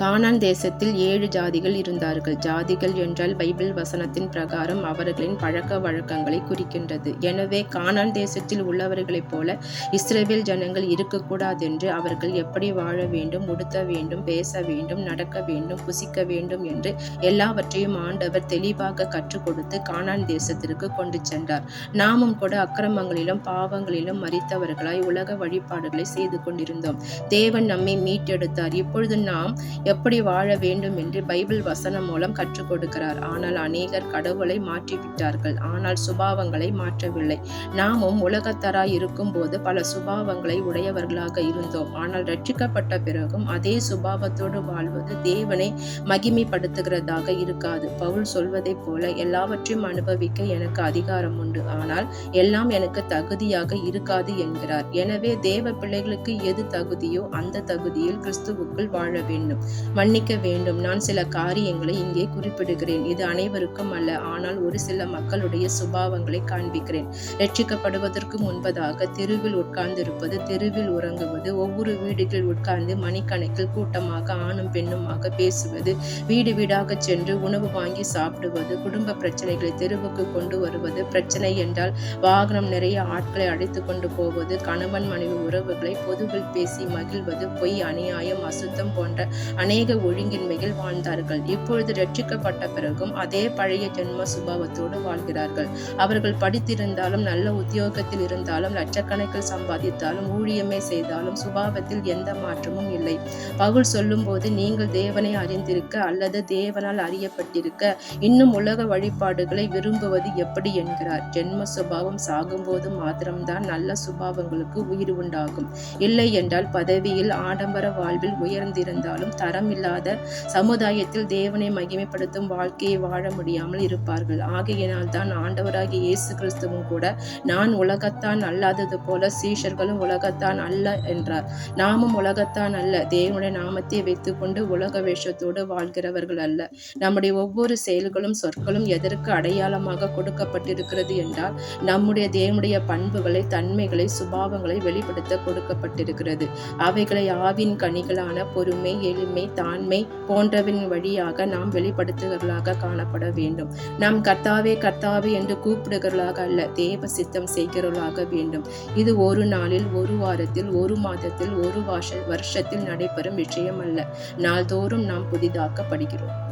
கானான் தேசத்தில் ஏழு ஜாதிகள் இருந்தார்கள். ஜாதிகள் என்றால் பைபிள் வசனத்தின் பிரகாரம் அவர்களின் பழக்க வழக்கங்களை குறிக்கின்றது. எனவே கானான் தேசத்தில் உள்ளவர்களைப் போல இஸ்ரவேல் ஜனங்கள் இருக்கக்கூடாதென்று அவர்கள் எப்படி வாழ வேண்டும் உடுத்த வேண்டும் பேச வேண்டும் நடக்க வேண்டும் புசிக்க வேண்டும் என்று எல்லாவற்றையும் ஆண்டவர் தெளிவாக கற்றுக் கொடுத்து கானான் தேசத்திற்கு கொண்டு சென்றார். நாமும் கூட அக்கிரமங்களிலும் பாவங்களிலும் மறித்தவர்களாய் உலக வழிபாடுகளை செய்து கொண்டிருந்தோம். தேவன் நம்மை மீட்டெடுத்தார். இப்பொழுது நாம் எப்படி வாழ வேண்டும் என்று பைபிள் வசனம் மூலம் கற்றுக் கொடுக்கிறார். ஆனால் அநேகர் கடவுளை மாற்றிவிட்டார்கள். ஆனால் சுபாவங்களை மாற்றவில்லை. நாமும் உலகத்தராய் இருக்கும்போது பல சுபாவங்களை உடையவர்களாக இருந்தோம். ஆனால் ரட்சிக்கப்பட்ட பிறகும் அதே சுபாவத்தோடு வாழ்வது தேவனை மகிமைப்படுத்துகிறதாக இருக்காது. பவுல் சொல்வதைப் போல எல்லாவற்றையும் அனுபவிக்க எனக்கு அதிகாரம் உண்டு. ஆனால் எல்லாம் எனக்கு தகுதியாக இருக்காது என்கிறார். எனவே தேவ பிள்ளைகளுக்கு எது தகுதியோ அந்த தகுதியில் கிறிஸ்துவுக்குள் வாழ வேண்டும். மன்னிக்க வேண்டும். நான் சில காரியங்களை இங்கே குறிப்பிடுகிறேன். இது அனைவருக்கும் அல்ல. ஆனால் ஒரு சில மக்களுடைய சுபாவங்களை காண்பிக்கிறேன். ரட்சிக்கப்படுவதற்கு முன்பதாக தெருவில் உட்கார்ந்திருப்பது தெருவில் உறங்குவது ஒவ்வொரு வீடுகளில் உட்கார்ந்து மணிக்கணக்கில் கூட்டமாக ஆணும் பெண்ணுமாக பேசுவது வீடு வீடாக சென்று உணவு வாங்கி சாப்பிடுவது குடும்ப பிரச்சனைகளை தெருவுக்கு கொண்டு வருவது பிரச்சனை என்றால் வாகனம் நிறைய ஆட்களை அழைத்து கொண்டு போவது கணவன் மனைவி உறவுகளை பொதுவில் பேசி மகிழ்வது பொய் அநியாயம் அசுத்தம் போன்ற அநேக ஒழுங்கின்மையில் வாழ்ந்தார்கள். இப்பொழுது ரட்சிக்கப்பட்ட பிறகும் அதே பழைய ஜென்ம சுபாவத்தோடு வாழ்கிறார்கள். அவர்கள் படித்திருந்தாலும் நல்ல உத்தியோகத்தில் இருந்தாலும் லட்சக்கணக்கில் சம்பாதித்தாலும் ஊழியமே செய்தாலும் சுபாவத்தில் எந்த மாற்றமும் இல்லை. பவுல் சொல்லும்போது நீங்கள் தேவனை அறிந்திருக்க அல்லது தேவனால் அறியப்பட்டிருக்க இன்னும் உலக வழிபாடுகளை விரும்புவது எப்படி? என்கிறார். ஜென்ம சுபாவம் சாகும்போது மாத்திரம்தான் நல்ல சுபாவங்களுக்கு உயிர் உண்டாகும். இல்லை என்றால் பதவியில் ஆடம்பர வாழ்வில் உயர்ந்திருந்தாலும் தர மரம் இல்லாத சமுதாயத்தில் தேவனை மகிமைப்படுத்தும் வாழ்க்கையை வாழ முடியாமல் இருப்பார்கள். ஆகையினால் தான் ஆண்டவராகிய இயேசு கிறிஸ்துவும் கூட நான் உலகத்தான் அல்லாதது போல சீஷர்களும் உலகத்தான் அல்ல என்றார். நாமும் உலகத்தான் அல்ல. தேவனுடைய நாமத்தை வைத்துக்கொண்டு உலக வேஷத்தோடு வாழ்கிறவர்கள் அல்ல. நம்முடைய ஒவ்வொரு செயல்களும் சொற்களும் எதற்கு அடையாளமாக கொடுக்கப்பட்டிருக்கிறது என்றால் நம்முடைய தேவனுடைய பண்புகளை தன்மைகளை சுபாவங்களை வெளிப்படுத்த கொடுக்கப்பட்டிருக்கிறது. அவைகளை ஆவின் கனிகளான பொறுமை எளிமை தாண்மை போன்றவின் வழியாக நாம் வெளிப்படுத்துகிறவர்களாக காணப்பட வேண்டும். நாம் கர்த்தாவே கர்த்தாவே என்று கூப்பிடுகிறவர்களாக அல்ல தேவ சித்தம் செய்கிறவர்களாக வேண்டும். இது ஒரு நாளில் ஒரு வாரத்தில் ஒரு மாதத்தில் ஒரு வருஷத்தில் நடைபெறும் விஷயம் அல்ல. நாள்தோறும் நாம் புதிதாக்கப்படுகிறோம்.